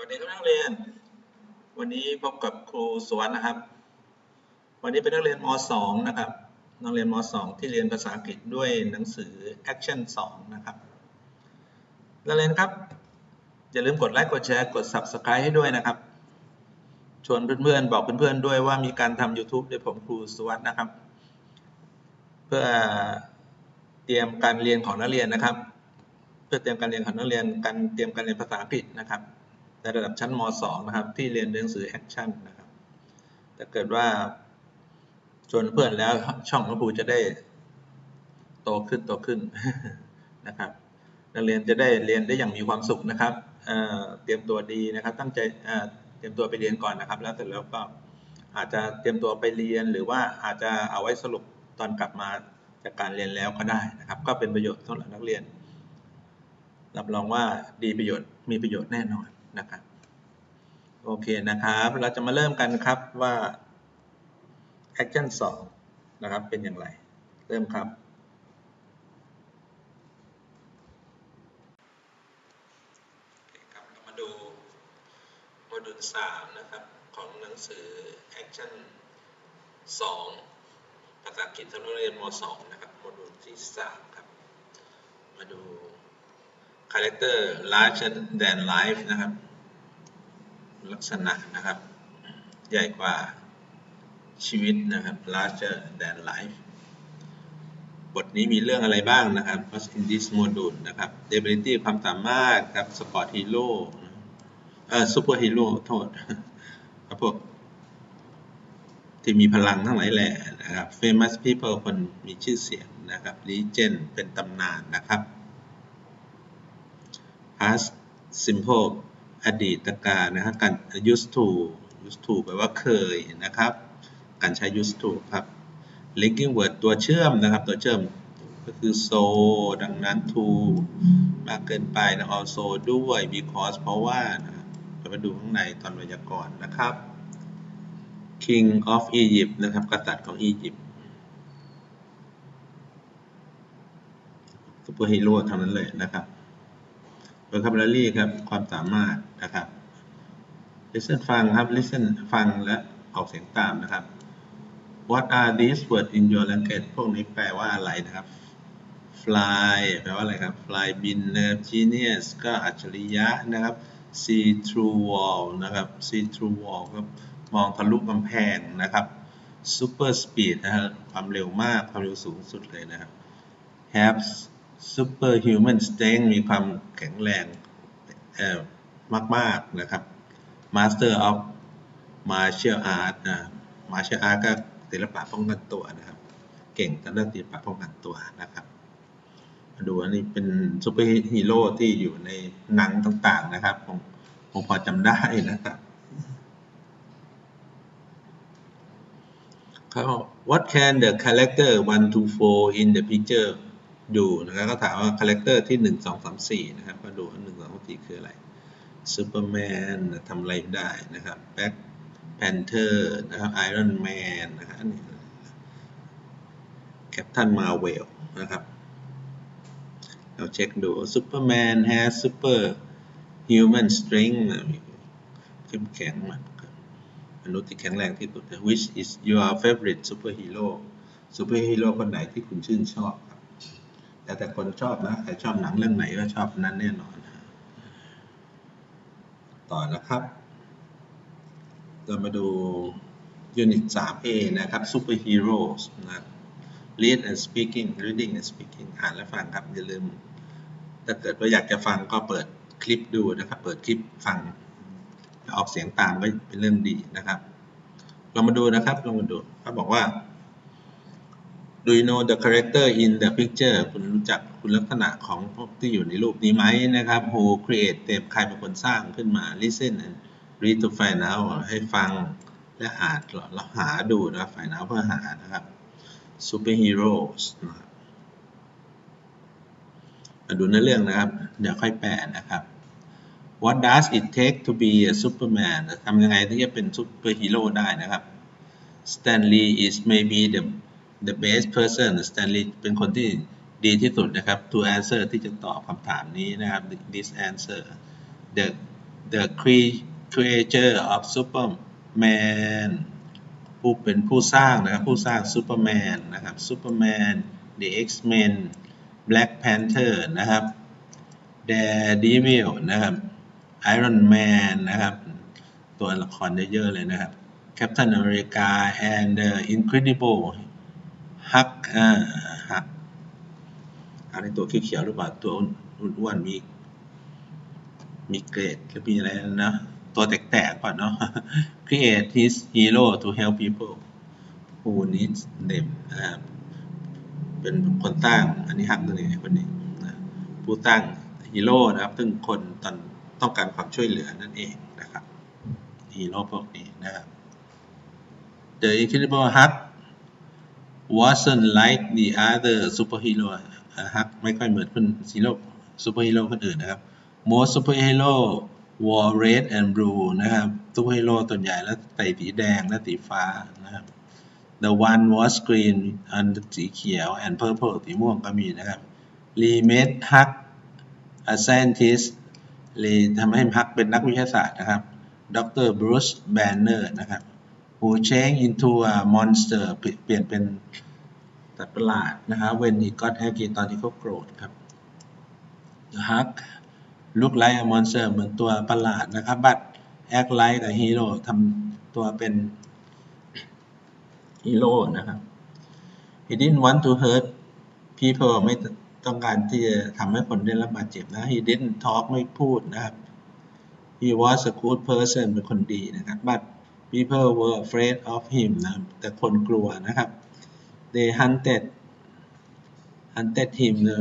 วัสดีครับนักเรียน วันนี้พบกับครูสวนนะครับ วันนี้เป็นนักเรียนม .2 นะครับ นักเรียนม .2 ที่เรียนภาษาอังกฤษด้วยหนังสือ Action 2 นะครับ นักเรียนครับ อย่าลืมกดไลค์ กดแชร์ กด Subscribe ให้ด้วยนะครับ ชวนเพื่อนๆ บอกเพื่อนๆ ด้วยว่ามีการทำ YouTube ด้วยผมครูสวัสดนะครับ เพื่อเตรียมการเรียนของนักเรียนนะครับ เพื่อเตรียมการเรียนของนักเรียน การเตรียมการเรียนภาษาอังกฤษนะครับ ในระดับชั้นม .2 นะครับ ที่เรียนหนังสือ Action นนะครับถ้าเกิดว่าชวนเพื่อนแล้วช่องของครูจะได้โตขึ้นโตขึ้นนะครับนักเรียนจะได้เรียนได้อย่างมีความสุขนะครับเเตรียมตัวดีนะครับ ตั้งใจเเตรียมตัวไปเรียนก่อนนะครับ แล้วเสร็จแล้วก็อาจจะเตรียมตัวไปเรียนหรือว่าอาจจะเอาไว้สรุปตอนกลับมาจากการเรียนแล้วก็ได้นะครับ ก็เป็นประโยชน์สำหรับนักเรียนรับรองว่าดีประโยชน์มีประโยชน์แน่นอน นะครับโอเคนะครับ เราจะมาเริ่มกันครับว่า action 2 นะครับ เป็นอย่างไร เริ่มครับครับเรามาดูโมดูล 3 นะครับ ของหนังสือ action 2 ภาษาอังกฤษสำหรับเรียนม .2 นะครับ โมดูลที่ 3 ครับ มาดู character larger than life นะครับ ลักษณะนะครับ ใหญ่กว่าชีวิตนะครับ larger than life บทนี้มีเรื่องอะไรบ้างนะครับ What's in this module นะครับ ability ความสามารถครับ sport hero เอ่อ super hero โทษครับพวกที่มีพลังทั้งหลายแหล่นะครับ famous people คนมีชื่อเสียงนะครับ legend เป็นตำนานนะครับ past simple อดีตการนะครับการ used to used to แปลว่าเคยนะครับ การใช้ used to ครับ linking word ตัวเชื่อมนะครับ ตัวเชื่อมก็คือ so ดังนั้น to มากเกินไปนะ also ด้วย because เพราะว่านะเรามาดูข้างในตอนไวยากรณ์นะครับ king of Egypt นะครับ กษัตริย์ของอียิปต์ซูเปอร์ฮีโร่ทั้งนั้นเลยนะครับ vocabulary ครับ ความสามารถนะครับ listen ฟังครับ listen ฟังและออกเสียงตามนะครับ what are these words in your language พวกนี้แปลว่าอะไรนะครับ fly แปลว่าอะไรครับ fly บินนะครับ genius ก็อัจฉริยะนะครับ see through wall นะครับ see through wall ก็มองทะลุกำแพงนะครับ super speed นะครับความเร็วมาก ความเร็วสูงสุดเลยนะครับ have superhuman strength มีความแข็งแรงมาก ๆ นะครับ master of martial art นะ martial art ก็ศิลปะป้องกันตัวนะครับ เก่งทางด้านศิลปะป้องกันตัวนะครับดูอันนี้เป็นซูเปอร์ฮีโร่ที่อยู่ในหนังต่างๆนะครับผมผมพอจำได้นะครับเขา What can the character one to four in the picture ดูนะครับก็ถามว่าคาแรคเตอร์ที่หนึ่งสองสามสี่นะครับมาดูหนึ่งสองสามสี่คืออะไรซูเปอร์แมนทำอะไรได้นะครับแบ็คแพนเทอร์นะครับไอรอนแมนนะครับนนี้แคปตันมาเวลนะครับ เราเช็คดูซูเปอร์แมน has super human strength เข้มแข็งมากมนุษย์ที่แข็งแรงที่สุด which is your favorite superhero superhero คนไหนที่คุณชื่นชอบ แต่แต่คนชอบนะใครชอบหนังเรื่องไหนก็ชอบนั้นแน่นอนต่อนะครับ เรามาดู Unit 3A นะครับ Super Heroes นะ Read and Speaking Reading and Speaking อ่านและฟังครับ อย่าลืม ถ้าเกิดว่าอยากจะฟังก็เปิดคลิปดูนะครับ เปิดคลิปฟัง ออกเสียงตามก็เป็นเรื่องดีนะครับ เรามาดูนะครับ เรามาดูเขาบอกว่า Do you know the character in the picture คุณรู้จักคุณลักษณะของพวกที่อยู่ในรูปนี้ไหมนะครับ Who create เต็มใครเป็นคนสร้างขึ้นมา Listen and read to find out ให้ฟังและอ่านแล้วหาดูนะครับ find out เพื่อหานะครับ superheroes นะครับมาดูในเรื่องนะครับ เดี๋ยวค่อยแปลนะครับ What does it take to be a Superman ทำยังไงที่จะเป็นซูเปอร์ฮีโร่ได้นะครับ Stanley is maybe the the best person Stanley เป็นคนที่ดีที่สุดนะครับ to answer ที่จะตอบคำถามนี้นะครับ this answer the the creator of Superman ผู้เป็นผู้สร้างนะครับ ผู้สร้าง Superman นะครับ Superman The X-Men Black Panther นะครับ Daredevil นะครับ Iron Man นะครับ ตัวละครเยอะๆเลยนะครับ Captain America and the Incredible Hulk อ่า Hulk อันนี้ตัวเขียวๆหรือเปล่าตัวอ้วนๆมีมีเกรดหรือมีอะไรนะตัวแตกๆก่อนเนาะ create his hero to help people who needs them นะครับเป็นคนตั้งอันนี้ฮักตัวนี้คนนี้นะผู้ตั้งฮีโร่นะครับ ซึ่งคนตอนต้องการความช่วยเหลือนั่นเองนะครับฮีโร่พวกนี้นะครับ The Incredible Hulk wasn't like the other superhero ฮักไม่ค่อยเหมือนคนฮีโร่ซูเปอร์ฮีโร่คนอื่นนะครับ most superhero wore red and blue นะครับซูเปอร์ฮีโร่ตัวใหญ่แล้วใส่สีแดงและสีฟ้านะครับ the one was green อันสีเขียว and purple สีม่วงก็มีนะครับ Lee made Huck a scientist เลยทำให้ฮักเป็นนักวิทยาศาสตร์นะครับ Dr. Bruce Banner นะครับ who changed into a monster เปลี่ยนเป็นสัตว์ประหลาดนะครับ when he got angry ตอนที่เขาโกรธครับ The Hulk look like a monster เหมือนตัวประหลาดนะครับ but act like a hero ทำตัวเป็นฮีโร่นะครับ he didn't want to hurt people ไม่ต้องการที่จะทำให้คนได้รับบาดเจ็บนะ he didn't talk ไม่พูดนะครับ he was a good person เป็นคนดีนะครับ but people were afraid of him นะแต่คนกลัวนะครับ they hunted hunted him นะ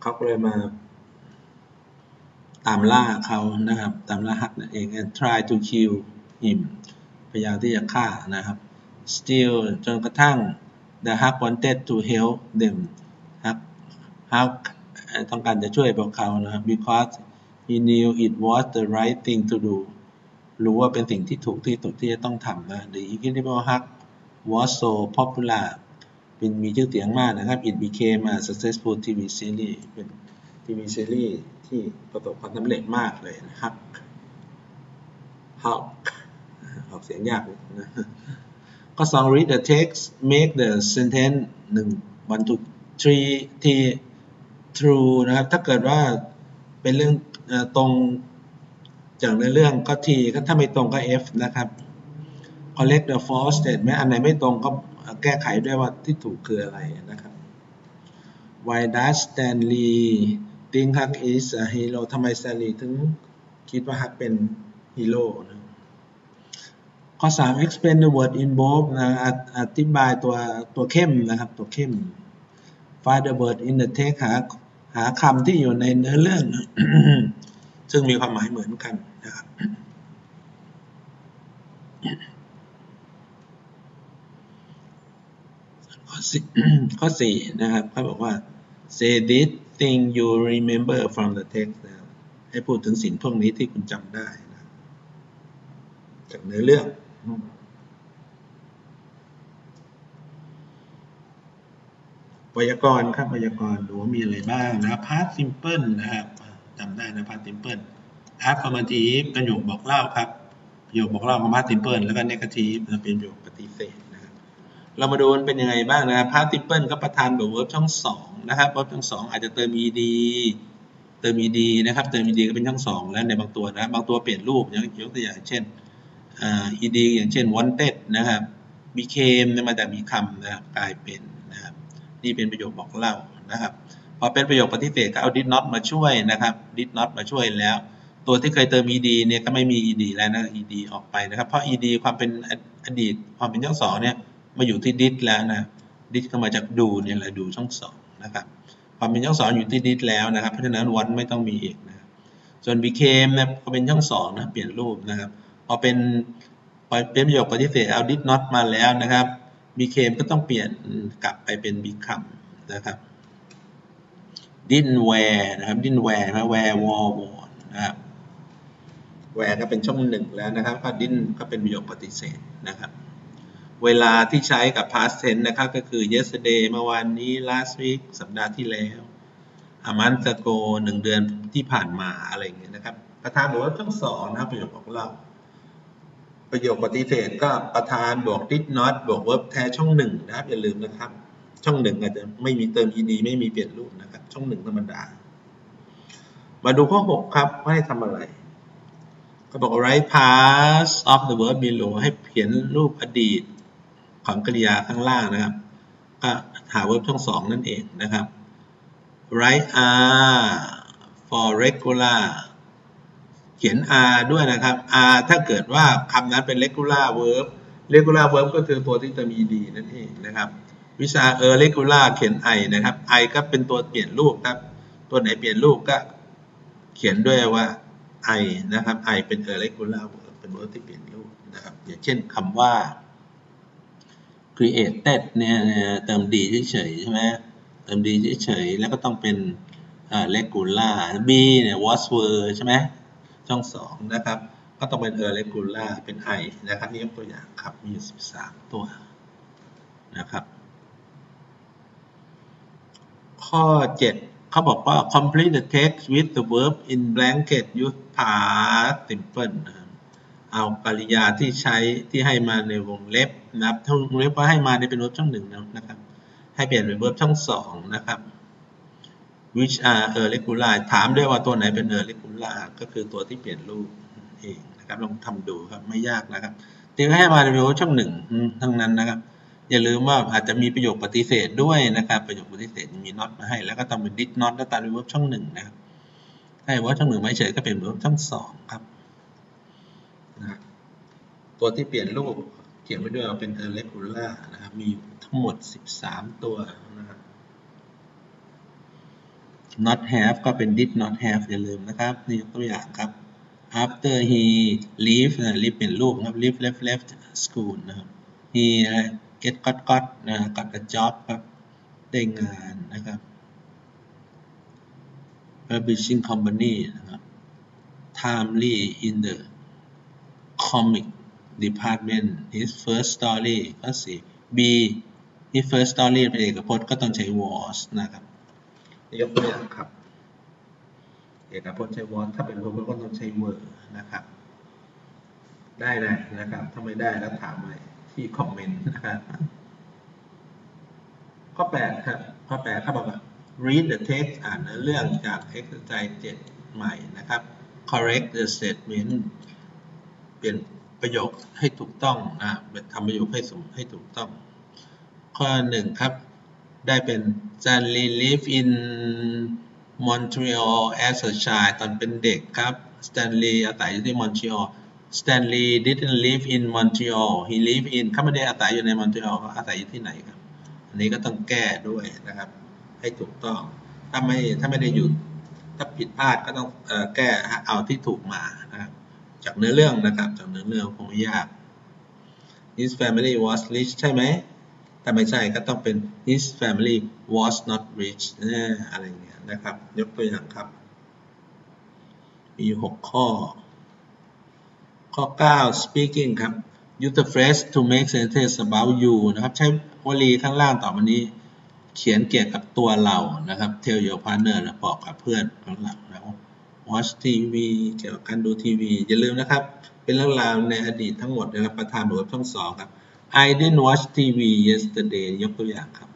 เขาเลยมาตามล่าเขานะครับตามล่าฮักนั่นเอง and try to kill him พยายามที่จะฆ่านะครับ still จนกระทั่ง the Hulk wanted to help them Hulk Hulk ต้องการจะช่วยพวกเขานะครับ because he knew it was the right thing to do รู้ว่าเป็นสิ่งที่ถูกที่สุดที่จะต้องทำนะ the Incredible Hulk was so popular เป็นมีชื่อเสียงมากนะครับ it became a successful TV series เป็นทีวีซีรีส์ที่ประสบความสำเร็จมากเลยนะครับ Hulk ออกเสียงยากนะข้อสอง read the text make the sentence หนึ่ง one two three ที่ true นะครับ ถ้าเกิดว่าเป็นเรื่องตรง จากในเรื่องก็ T ก็ถ้าไม่ตรงก็ F นะครับ correct the false statement อันไหนไม่ตรงก็แก้ไขด้วยว่าที่ถูกคืออะไรนะครับ Why does Stanley think Huck is a hero ทำไม Stanley ถึงคิดว่า Huck เป็นฮีโร่นะข้อ 3 explain the word involved นะออธิบายตัวตัวเข้มนะครับ ตัวเข้ม find the word in the text หาหาคำที่อยู่ในเนื้อเรื่อง ซึ่งมีความหมายเหมือนกันนะครับข้อสี่นะครับเขาบอกว่า say this thing you remember from the text นะให้พูดถึงสิ่งพวกนี้ที่คุณจำได้นะจากเนื้อเรื่องไวยากรณ์ครับไวยากรณ์ดูว่ามีอะไรบ้างนะพาร์ทซิมเพิลนะครับ จำได้นะพาร์ทซิมเพิลอาร์ฟอร์มาทีฟประโยคบอกเล่าครับประโยคบอกเล่าของพาร์ทซิมเพิลแล้วก็เนกาทีฟเป็นประโยคปฏิเสธนะครับเรามาดูมันเป็นยังไงบ้างนะครับพาร์ทซิมเพิลก็ประธานแบบเวิร์บช่องสองนะครับเวิร์บช่องสองอาจจะเติม ed เติม ed นะครับเติม ed ก็เป็นช่องสองแล้วในบางตัวนะบางตัวเปลี่ยนรูปอย่างยกตัวอย่างเช่น ed อย่างเช่น wanted นะครับ became มาจากมีคำนะครับกลายเป็นนะครับนี่เป็นประโยคบอกเล่านะครับ พอเป็นประโยคปฏิเสธก็เอา did not มาช่วยนะครับ did not มาช่วยแล้ว ตัวที่เคยเติม ed เนี่ยก็ไม่มี ed แล้วนะ ed ออกไปนะครับ เพราะ ed ความเป็นอดีตความเป็นช่องสองเนี่ยมาอยู่ที่ did แล้วนะ did ก็มาจากดูเนี่ยแหละดูช่องสองนะครับความเป็นช่องสองอยู่ที่ did แล้วนะครับ เพราะฉะนั้น one ไม่ต้องมีอีกนะส่วน became เนี่ยก็เป็นช่องสองนะเปลี่ยนรูปนะครับพอเป็นพอเป็นประโยคปฏิเสธเอา did not มาแล้วนะครับ became ก็ต้องเปลี่ยนกลับไปเป็น become นะครับ didn't wear นะครับ didn't wear นะ wear wore worn นะครับ wear ก็เป็นช่องหนึ่งแล้วนะครับก็ didn't ก็เป็นประโยคปฏิเสธนะครับเวลาที่ใช้กับ past tense นะครับก็คือ yesterday เมื่อวานนี้ last week สัปดาห์ที่แล้ว a month ago หนึ่งเดือนที่ผ่านมาอะไรอย่างเงี้ยนะครับ ประธานบวก verb ช่องสองนะครับประโยคบอกเล่าประโยคปฏิเสธก็ประธานบวก did not บวก verb แท้ช่องหนึ่งนะครับอย่าลืมนะครับ ช่องหนึ่งอาจจะไม่มีเติม ed ไม่มีเปลี่ยนรูปนะครับ ช่องหนึ่งธรรมดา มาดูข้อ 6 ครับว่าให้ทำอะไรก็บอก write past of the verb below ให้เขียนรูปอดีตของกริยาข้างล่างนะครับ ก็หา verb ช่องสองนั่นเองนะครับ write r for regular เขียน r ด้วยนะครับ r ถ้าเกิดว่าคำนั้นเป็น regular verb regular verb ก็คือตัวที่จะมี ed นั่นเองนะครับ วิชา er regular เขียน i นะครับ i ก็เป็นตัวเปลี่ยนรูปครับ ตัวไหนเปลี่ยนรูปก็เขียนด้วยว่า i นะครับ i เป็น er regular เป็น verb ที่เปลี่ยนรูปนะครับ อย่างเช่นคำว่า created เนี่ยเติม d เฉยๆใช่ไหมเติม d เฉยๆแล้วก็ต้องเป็น regular b เนี่ย was were ใช่ไหมช่องสองนะครับ ก็ต้องเป็น er regular เป็น i นะครับ นี่ยกตัวอย่างครับ มียู่13 ตัวนะครับ ข้อ 7 เขาบอกว่า complete the text with the verb in blanket use past simple นะครับเอากริยาที่ใช้ที่ให้มาในวงเล็บนะครับถ้าวงเล็บว่าให้มาในเป็น verb ช่องหนึ่งนะครับ ให้เปลี่ยนเป็น verb ช่องสองนะครับ which are irregular ถามด้วยว่าตัวไหนเป็น irregular ก็คือตัวที่เปลี่ยนรูปเองนะครับ ลองทำดูครับ ไม่ยากนะครับตีให้มาใน verb ช่องหนึ่งทั้งนั้นนะครับ อย่าลืมว่าอาจจะมีประโยคปฏิเสธด้วยนะครับ ประโยคปฏิเสธมี not มาให้ แล้วก็ต้องเป็น did not แล้วตามด้วย verb ช่องหนึ่งนะครับให้ verb ช่องหนึ่งไม่เฉยก็เป็น verb ช่องสองครับนะตัวที่เปลี่ยนรูปเขียนไว้ด้วยว่าเป็น irregular นะครับมีทั้งหมด 13 ตัวนะครับ not have ก็เป็น did not have อย่าลืมนะครับ นี่ยกตัวอย่างครับ after he leave นะ leave เป็นรูปครับ leave left left school นะครับ he get got got นะ got a job ครับได้งานนะครับ publishing company นะครับ timely in the comic department his first story ก็สี่ B his first story เป็นเอกพจน์ก็ต้องใช้ was นะครับยกตัวอย่างครับ เอกพจน์ใช้ was ถ้าเป็น verb ก็ต้องใช้ were นะครับ ได้เลยนะครับถ้าไม่ได้แล้วถามมา ที่คอมเมนต์นะครับข้อ8ครับข้อ8เขาบอกว่า read the text อ่านเนื้อเรื่องจาก exercise 7 ใหม่นะครับ correct the statement เปลี่ยนประโยคให้ถูกต้องนะทำประโยคให้สมให้ถูกต้อง ข้อ 1 ครับ ได้เป็น Stanley live in Montreal as a child ตอนเป็นเด็กครับ Stanley อาศัยอยู่ที่ Montreal Stanley didn't live in Montreal he live in เขาไม่ได้อาศัยอยู่ใน Montreal เขาอาศัยอยู่ที่ไหนครับ อันนี้ก็ต้องแก้ด้วยนะครับ ให้ถูกต้อง ถ้าไม่ถ้าไม่ได้อยู่ถ้าผิดพลาดก็ต้องอแก้เอาที่ถูกมานะครับ จากเนื้อเรื่องนะครับ จากเนื้อเรื่องคงไม่ยาก his family was rich ใช่ไหมถ้าไม่ใช่ก็ต้องเป็น his family was not rich อะไรเงี้ยนะครับ ยกตัวอย่างครับ มีอยู่6ข้อ ข้อ 9 speaking ครับ use the phrase to make sentence about you นะครับ ใช้วลีข้างล่างต่อมานี้ เขียนเกี่ยวกับตัวเรานะครับ tell your partner นะบอกกับเพื่อนของเรานะ watch TV เกี่ยวกับการดูทีวี อย่าลืมนะครับ เป็นเรื่องราวในอดีตทั้งหมดนะครับ ประธานบทช่องสองครับ I didn't watch TV yesterday ยกตัวอย่างครับ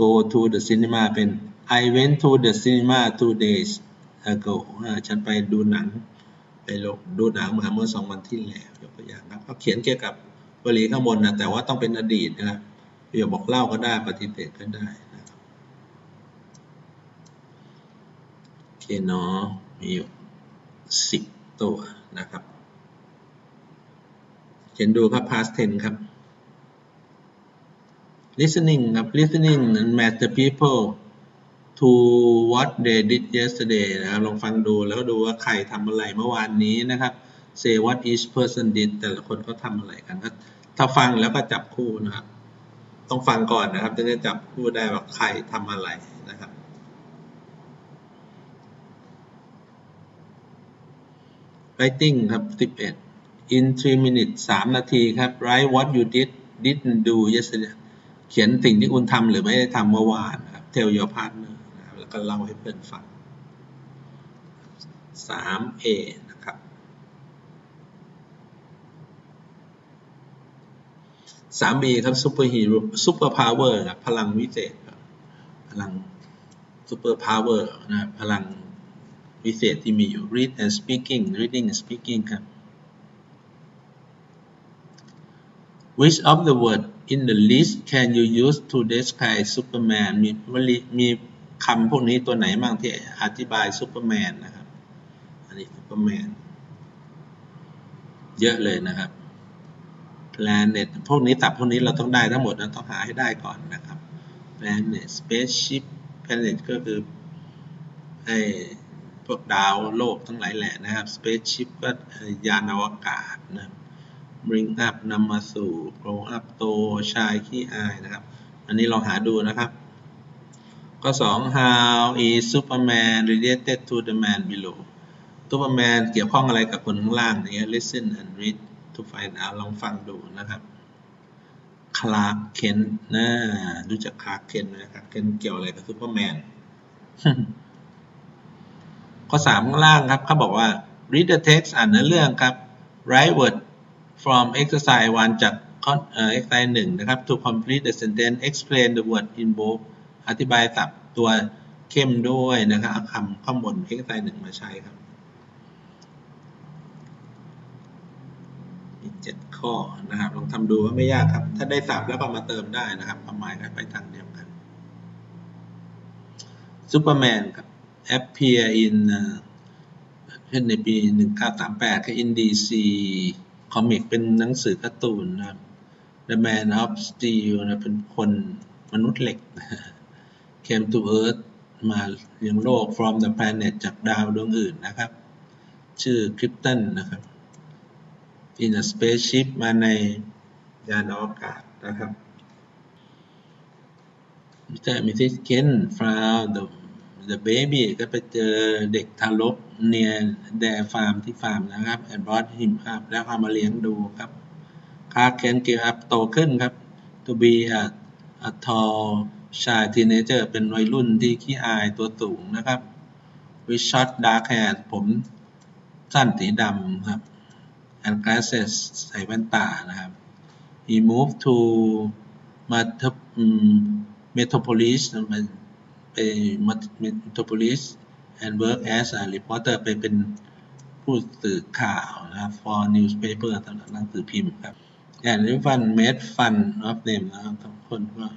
go to the cinema เป็น I went to the cinema two days ago ฉันไปดูหนัง ไปดูหนังมาเมื่อสองวันที่แล้วยกตัวอย่างครับเขาเขียนเกี่ยวกับวลีข้างบนนะแต่ว่าต้องเป็นอดีตนะครับประโยคบอกเล่าก็ได้ปฏิเสธก็ได้นะครับโอเคเนาะมีอยู่สิบตัวนะครับเขียนดูครับ past tense ครับ listening ครับ listening and match the people to what they did yesterday นะครับลองฟังดูแล้วก็ดูว่าใครทำอะไรเมื่อวานนี้นะครับ say what each person did แต่ละคนเขาทำอะไรกันถ้าฟังแล้วก็จับคู่นะครับ ต้องฟังก่อนนะครับถึงจะจับคู่ได้ว่าใครทำอะไรนะครับ writing ครับ11 in 3 minutes 3 นาทีครับ write what you did didn't do yesterday เขียนสิ่งที่คุณทำหรือไม่ได้ทำเมื่อวานนะครับ tell your partner น ก็เล่าให้เพื่อนฟัง 3A นะครับ 3B ครับ super hero super power ครับพลังวิเศษพลัง super power นะครับพลังวิเศษที่มีอยู่ read and speaking reading and speaking ครับ which of the word in the list can you use to describe Superman มีมี คำพวกนี้ตัวไหนบ้างที่อธิบาย Superman นนะครับ อันนี้ Superman เยอะเลยนะครับ planet พวกนี้ตับพวกนี้เราต้องได้ทั้งหมดนะต้องหาให้ได้ก่อนนะครับ planet spaceship planet ก็คือไอ้พวกดาวโลกทั้งหลายแหละนะครับ spaceship ก็ยานอวกาศนะครับ bring up นำมาสู่ grow up โตชายขี้อายนะครับ อันนี้ลองหาดูนะครับ ข้อ 2 how is Superman related to the man below Superman เกี่ยวข้องอะไรกับคนข้างล่างนี้ listen and read to find out ลองฟังดูนะครับ Clark Kent นะรู้จัก Clark Kent ไหมครับ Kent เกี่ยวอะไรกับ Superman ข้อ3ข้างล่างครับเขาบอกว่า read the text อ่านเนื้อเรื่องครับ write word from exercise 1จากข้อเอ่อ exercise 1 นะครับ to complete the sentence explain the word in bold อธิบายศัพท์ตัวเข้มด้วยนะครับเอาคำข้างบน exercise 1มาใช้ครับมี7ข้อนะครับ ลองทำดูว่าไม่ยากครับ ถ้าได้ศัพท์แล้วก็มาเติมได้นะครับความหมายก็ไปทางเดียวกัน Superman ครับ appear in เช่นในปี 1938 ก็ in DC คอมิกเป็นหนังสือการ์ตูนนะครับ The Man of Steel นะเป็นคนมนุษย์เหล็ก came to Earth มาเลี้ยงโลก from the planet จากดาวดวงอื่นนะครับ ชื่อคริปตันนะครับ in a spaceship มาในยานอวกาศนะครับมิสเตอร์มิสซิสเคนฟราว the the baby ก็ไปเจอเด็กทารก near their farm ที่ฟาร์มนะครับ and brought him up แล้วเอามาเลี้ยงดูครับ Clark Kent grew up โตขึ้นครับ to be a a tall ชายทีเนเจอร์เป็นวัยรุ่นที่ขี้อายตัวสูงนะครับ วิชอตดาร์คแฮร์ผมสั้นสีดำครับ and glasses ใส่แว่นตานะครับ he moved to มาทเมโทรโพลิสมันไปมาเมโทรโพลิส and work as a reporter ไปเป็นผู้สื่อข่าวนะครับ for newspaper สำหรับหนังสือพิมพ์ครับ and everyone made fun of them นะครับทุกคนว่า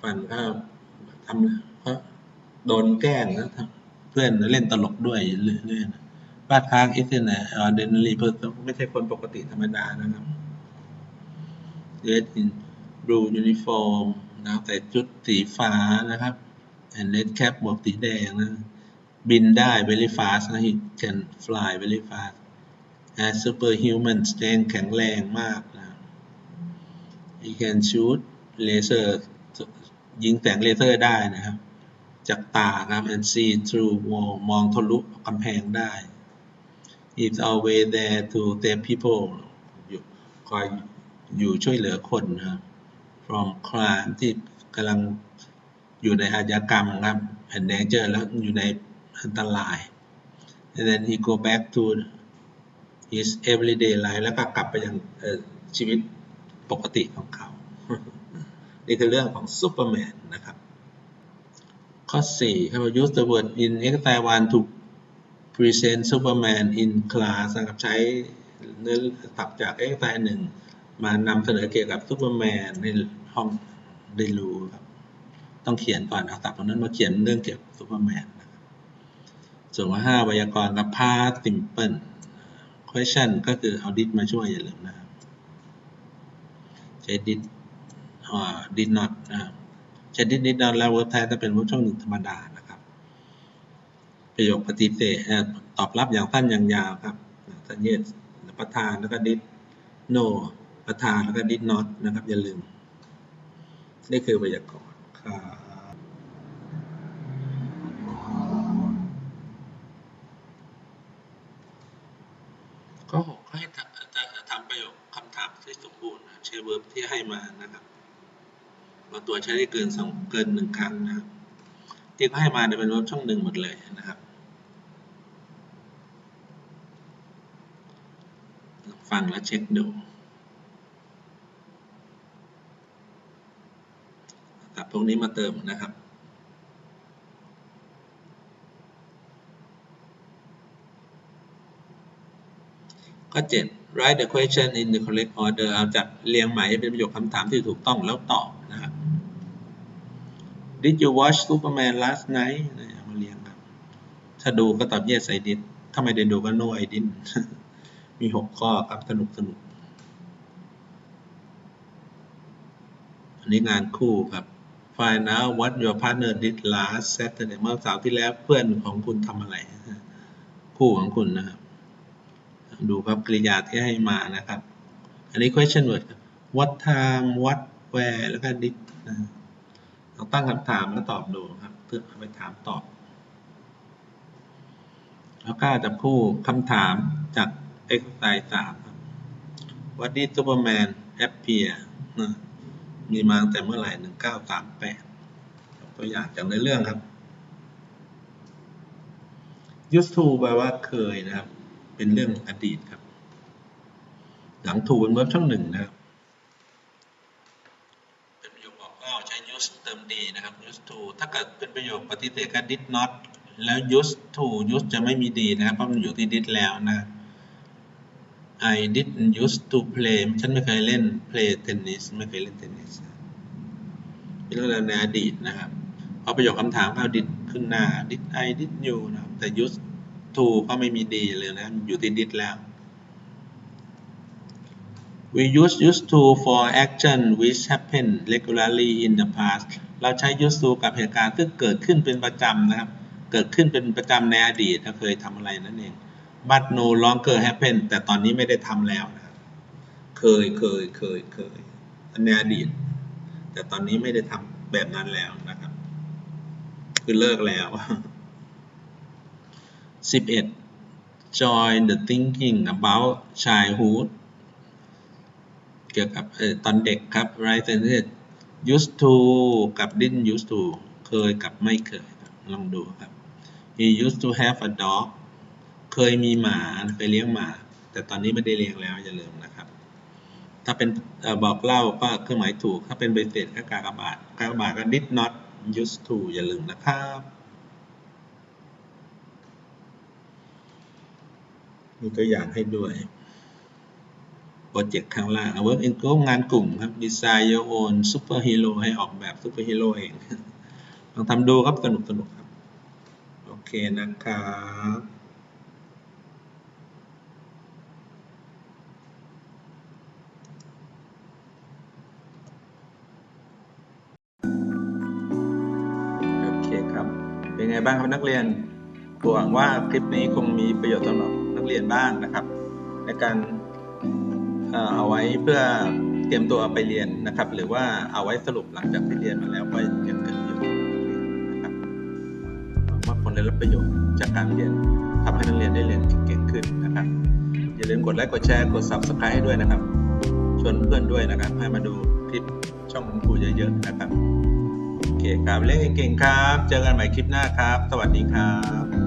ฟันก็ทำก็โดนแกล้งนะเพื่อนเล่นตลกด้วยเรื่อยๆนะบ้านพักอิสเนะออเดนลีเพิร์ไม่ใช่คนปกติธรรมดานะครับเดนบลูยูนิฟอร์มนะใส่ชุดสีฟ้านะครับ and red cap หมวกสีแดงนะบินได้ very fast นะ he can fly very fast has superhuman strength แข็งแรงมากนะ he can shoot laser ยิงแสงเลเซอร์ได้นะครับ จากตาครับ and see through wall มองทะลุกำแพงได้ it's always there to save people อยู่คอยอยู่ช่วยเหลือคนนะครับ from crime ที่กำลังอยู่ในอาชญากรรมครับ and danger แล้วอยู่ในอันตราย and then he go back to his everyday life แล้วก็กลับไปยังชีวิตปกติของเขา นี่คือเรื่องของซูเปอร์แมนนะครับ ข้อ4ครับ use the word in exercise 1 to present Superman in class นะครับใช้เนื้อศัพท์จาก exercise 1มานำเสนอเกี่ยวกับซูเปอร์แมนในห้องได้รู้ครับ ต้องเขียนก่อนเอาศัพท์ตรงนั้นมาเขียนเรื่องเกี่ยวกับซูเปอร์แมนส่วนว่า5ไวยากรณ์กับ past simple question ก็คือเอา did มาช่วยอย่าลืมนะครับใช้ did อ่า did not นะครับใช้ did did not แล้ว verb แท้จะเป็น verb ช่องหนึ่งธรรมดานะครับ ประโยคปฏิเสธตอบรับอย่างสั้นอย่างยาวครับสัญญาประธานแล้วก็ did no ประธานแล้วก็ did not นะครับ อย่าลืม นี่คือไวยากรณ์ครับก็ให้ทำประโยคคำถามที่สมบูรณ์นะใช้ verb ที่ให้มานะครับ บางตัวใช้ได้เกินสองเกินหนึ่งครั้งนะครับที่เขาให้มาเนี่ยเป็นเว็บช่องหนึ่งหมดเลยนะครับฟังแล้วเช็คดูกับพวกนี้มาเติมนะครับข้อ7 write the question in the correct order เอาจัดเรียงใหม่เป็นประโยคคำถามที่ถูกต้องแล้วตอบ Did you watch Superman last night นะเอามาเรียงครับ ถ้าดูก็ตอบ yes I did ถ้าไม่ได้ดูก็ no I didn't มี 6 ข้อครับสนุกสนุก อันนี้งานคู่ครับ Find out what your partner did last Saturday เมื่อเสาร์ที่แล้วเพื่อนของคุณทำอะไร คู่ของคุณนะครับ ดูครับกริยาที่ให้มานะครับ อันนี้ question word ครับ what time what where แล้วก็ did นะ เราตั้งคำถามแล้วตอบดูครับเพื่อเอาไปถามตอบ แล้วก็จะพูดคำถามจาก exercise 3ครับ what did Superman appear นะมีมาตั้งแต่เมื่อไหร่1938ตัวอย่างจากในเรื่องครับ used to แปลว่าเคยนะครับ เป็นเรื่องอดีตครับ หลังถูเป็นเว็บช่องหนึ่งนะครับ เป็นประโยคบอก use เติม d นะครับ use to ถ้าเกิดเป็นประโยคปฏิเสธก็ did not แล้ว use to use จะไม่มี d นะครับ เพราะมันอยู่ที่ did แล้วนะ I didn't used to play ฉันไม่เคยเล่น play tennis ไม่เคยเล่นเทนนิสเป็นเรื่องราวในอดีตนะครับพอประโยคคำถามก็เอา did ขึ้นหน้า did I did you นะครับแต่ used to ก็ไม่มี d เลยนะ อยู่ที่ did แล้ว We use used to for action which happen regularly in the past เราใช้ used to กับเหตุการณ์ที่เกิดขึ้นเป็นประจำนะครับ เกิดขึ้นเป็นประจำในอดีตถ้าเคยทำอะไรนั่นเอง but no longer happen แต่ตอนนี้ไม่ได้ทำแล้วนะครับ เคยเคยเคยเคยในอดีต แต่ตอนนี้ไม่ได้ทำแบบนั้นแล้วนะครับ คือเลิกแล้ว 11 join the thinking about childhood กี่ยวกับออตอนเด็กครับ right sentence used to กับ didn't used to เคยกับไม่เคยลองดูครับ he used to have a dog เคยมีหมาเคยเลี้ยงหมา แต่ตอนนี้ไม่ได้เลี้ยงแล้วอย่าลืมนะครับ ถ้าเป็นอบอกเล่าก็เครื่องหมายถูก ถ้าเป็นใบเสร็จก็กากบาทกากบาทก็ did not used to อย่าลืมนะครับมีตัวอย่างให้ด้วย เจกต์ข้างล่าง work in group งานกลุ่มครับ design your own super hero ให้ออกแบบ super hero เอง ลองทำดูครับ สนุกสนุกครับ โอเคนะครับโอเคครับเป็นไงบ้างครับนักเรียนหวังว่าคลิปนี้คงมีประโยชน์สำหรับนักเรียนบ้างนะครับ ในการ เอ่อเอาไว้เพื่อเตรียมตัวไปเรียนนะครับ หรือว่าเอาไว้สรุปหลังจากที่เรียนมาแล้วก็ยังเกิดประโยชน์กับนักเรียนนะครับว่าคนได้รับประโยชน์จากการเรียนทำให้นักเรียนได้เรียนเก่งขึ้นนะครับ อย่าลืมกดไลค์กดแชร์กด subscribe ให้ด้วยนะครับชวนเพื่อนด้วยนะครับ ให้มาดูคลิปช่องคุณครูเยอะๆนะครับโอเคครับเล่นเก่งๆครับ เจอกันใหม่คลิปหน้าครับ สวัสดีครับ